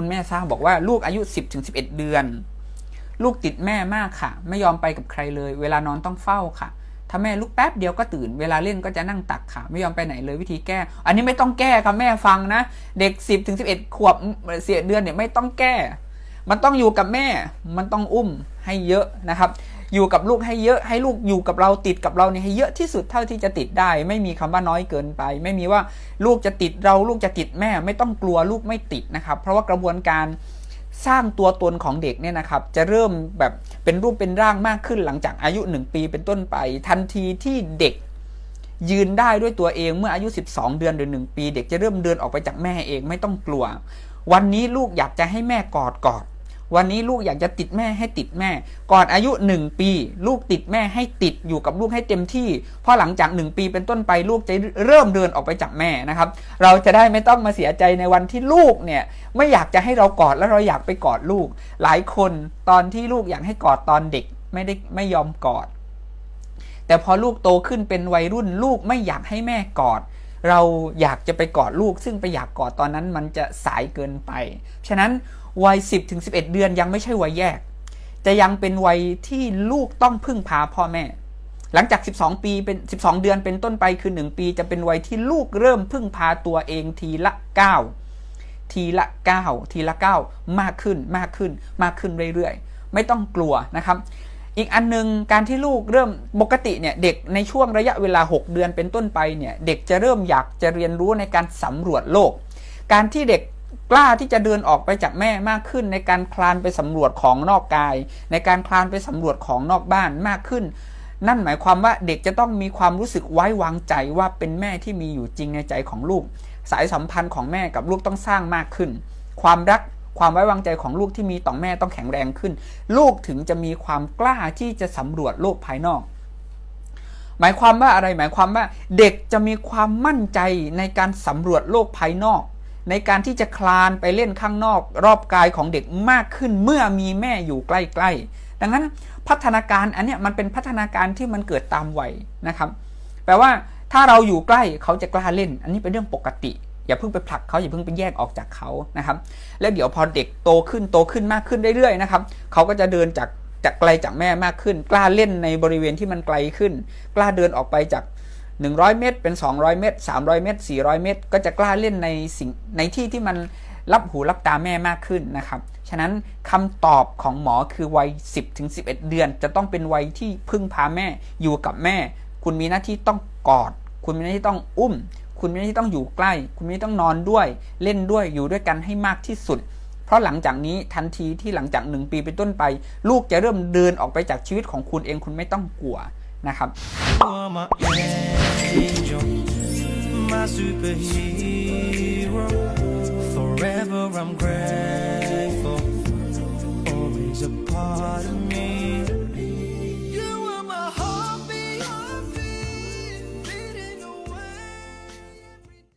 คุณแม่ทราบบอกว่าลูกอายุ 10ถึง11 เดือน ลูกติดแม่มากค่ะ ไม่ยอมไปกับใครเลย เวลานอนต้องเฝ้าค่ะ ถ้าแม่ลุกแป๊บเดียวก็ตื่น เวลาเล่นก็จะนั่งตักค่ะ ไม่ยอมไปไหนเลยวิธีแก้ อันนี้ไม่ต้องแก้ค่ะแม่ฟังนะ เด็ก 10ถึง11 ขวบเสียเดือนเนี่ยไม่ต้องแก้ มันต้องอยู่กับแม่ มันต้องอุ้มให้เยอะนะครับ อยู่กับลูกให้เยอะให้ลูกอยู่กับเราติดกับเราเนี่ยให้เยอะที่สุดเท่าที่จะติดได้ ไม่มีคำว่าน้อยเกินไป ไม่มีว่าลูกจะติดเราลูกจะติดแม่ ไม่ต้องกลัวลูกไม่ติดนะครับ เพราะว่ากระบวนการสร้างตัวตนของเด็กเนี่ยนะครับ จะเริ่มแบบเป็นรูปเป็นร่างมากขึ้นหลังจากอายุ 1 ปีเป็นต้นไป ทันทีที่เด็กยืนได้ด้วยตัวเองเมื่ออายุ 12 เดือนหรือ 1 ปี เด็กจะเริ่มเดินออกไปจากแม่เองไม่ต้องกลัว วันนี้ลูกอยากจะให้แม่กอดกอด วันนี้ลูกอยากจะติดแม่ให้ติดแม่ ก่อนอายุ 1 ปี ลูกติดแม่ให้ติดอยู่กับลูกให้เต็มที่พราะหลังจาก 1 ปีเป็นต้นไปลูกจะเริ่มเดินออกไปจากแม่นะครับ เราจะได้ไม่ต้องมาเสียใจในวันที่ลูกเนี่ยไม่อยากจะให้เรากอดแล้วเราอยากไปกอดลูก หลายคนตอนที่ลูกอยากให้กอดตอนเด็กไม่ได้ไม่ยอมกอด แต่พอลูกโตขึ้นเป็นวัยรุ่นลูกไม่อยากให้แม่กอดเราอยากจะไปกอดลูก ซึ่งไปอยากกอดตอนนั้นมันจะสายเกินไป ฉะนั้น วัย 10ถึง11 เดือนยังไม่ใช่วัยแยกจะยังเป็นวัยที่ลูกต้องพึ่งพาพ่อแม่ หลังจาก 12 ปีเป็น 12 เดือนเป็นต้นไปคือ 1 ปี จะเป็นวัยที่ลูกเริ่มพึ่งพาตัวเองทีละก้าทีละก้าทีละก้ามากขึ้นมากขึ้นมากขึ้นเรื่อยๆ ไม่ต้องกลัวนะครับอีกอันหนึงการที่ลูกเริ่มปกติเนี่ยเด็กในช่วงระยะเวลา 6 เดือนเป็นต้นไปเนี่ยเด็กจะเริ่มอยากจะเรียนรู้ในการสำรวจโลก การที่เด็ก กล้าที่จะเดินออกไปจากแม่มากขึ้น ในการคลานไปสำรวจของนอกกาย ในการคลานไปสำรวจของนอกบ้านมากขึ้น นั่นหมายความว่าเด็กจะต้องมีความรู้สึกไว้วางใจว่าเป็นแม่ที่มีอยู่จริงในใจของลูก สายสัมพันธ์ของแม่กับลูกต้องสร้างมากขึ้น ความรักความไว้วางใจของลูกที่มีต่อแม่ต้องแข็งแรงขึ้น ลูกถึงจะมีความกล้าที่จะสำรวจโลกภายนอกหมายความว่าอะไรหมายความว่าเด็กจะมีความมั่นใจในการสำรวจโลกภายนอก ในการที่จะคลานไปเล่นข้างนอก รอบกายของเด็กมากขึ้นเมื่อมีแม่อยู่ใกล้ๆ ดังนั้นพัฒนาการอันเนี้ยมันเป็นพัฒนาการที่มันเกิดตามวัยนะครับแปลว่าถ้าเราอยู่ใกล้เขาจะกล้าเล่น อันนี้เป็นเรื่องปกติ อย่าเพิ่งไปผลักเขาอย่าเพิ่งไปแยกออกจากเขานะครับ แล้วเดี๋ยวพอเด็กโตขึ้นโตขึ้นมากขึ้นเรื่อยๆนะครับเขาก็จะเดินจากจากไกลจากแม่มากขึ้น กล้าเล่นในบริเวณที่มันไกลขึ้น กล้าเดินออกไปจาก 100 เมตร เป็น 200 เมตร 300 เมตร 400 เมตร ก็จะกล้าเล่นในสิ่งในที่ที่มันรับหูรับตาแม่มากขึ้นนะครับ ฉะนั้นคำตอบของหมอคือวัย 10ถึง11 เดือน จะต้องเป็นวัยที่พึ่งพาแม่อยู่กับแม่ คุณมีหน้าที่ต้องกอด คุณมีหน้าที่ต้องอุ้ม คุณมีหน้าที่ต้องอยู่ใกล้ คุณมีหน้าที่ต้องนอนด้วย เล่นด้วยอยู่ด้วยกันให้มากที่สุด เพราะหลังจากนี้ทันทีที่หลังจากหนึ่งปีเป็นต้นไป ลูกจะเริ่มเดินออกไปจากชีวิตของคุณเองคุณไม่ต้องกลัว นะครับมา superhero forever I'm crazy